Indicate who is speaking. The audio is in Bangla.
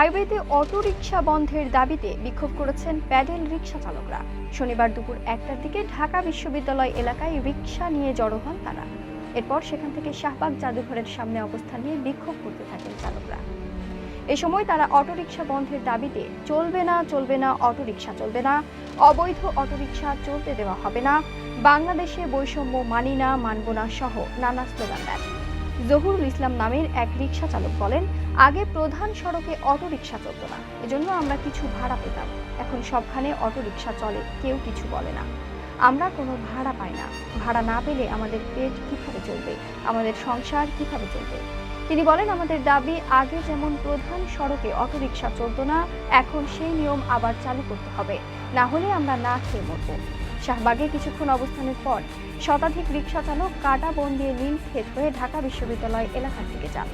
Speaker 1: হাইওয়েতে অটোরিকশা বন্ধের দাবিতে বিক্ষোভ করেছেন প্যাডেল রিকশা চালকরা। শনিবার দুপুর একটার দিকে ঢাকা বিশ্ববিদ্যালয় এলাকায় রিকশা নিয়ে জড়ো হন তারা। এরপর সেখান থেকে শাহবাগ জাদুঘরের সামনে অবস্থান নিয়ে বিক্ষোভ করতে থাকেন চালকরা। এ সময় তারা অটোরিকশা বন্ধের দাবিতে, চলবে না চলবে না অটোরিকশা চলবে না, অবৈধ অটোরিকশা চলতে দেওয়া হবে না, বাংলাদেশে বৈষম্য মানি না, মানব না সহ নানা স্লোগান দেন। জহুরুল ইসলাম নামের এক রিক্সা চালক বলেন, আগে প্রধান সড়কে অটো রিক্সা চলতো না, এজন্য আমরা কিছু ভাড়া পেতাম। এখন সবখানে অটো রিক্সা চলে, কেউ কিছু বলে না। আমরা কোনো ভাড়া পাই না। ভাড়া না পেলে আমাদের পেট কীভাবে চলবে? আমাদের সংসার কীভাবে চলবে? তিনি বলেন, আমাদের দাবি, আগে যেমন প্রধান সড়কে অটো রিক্সা চলতো না, এখন সেই নিয়ম আবার চালু করতে হবে। না হলে আমরা না খেয়ে মরবো। শাহবাগে কিছুক্ষণ অবস্থানের পর শতাধিক রিকশা চালক কাটা বন দিয়ে নীল ক্ষেত হয়ে ঢাকা বিশ্ববিদ্যালয় এলাকার দিকে যান।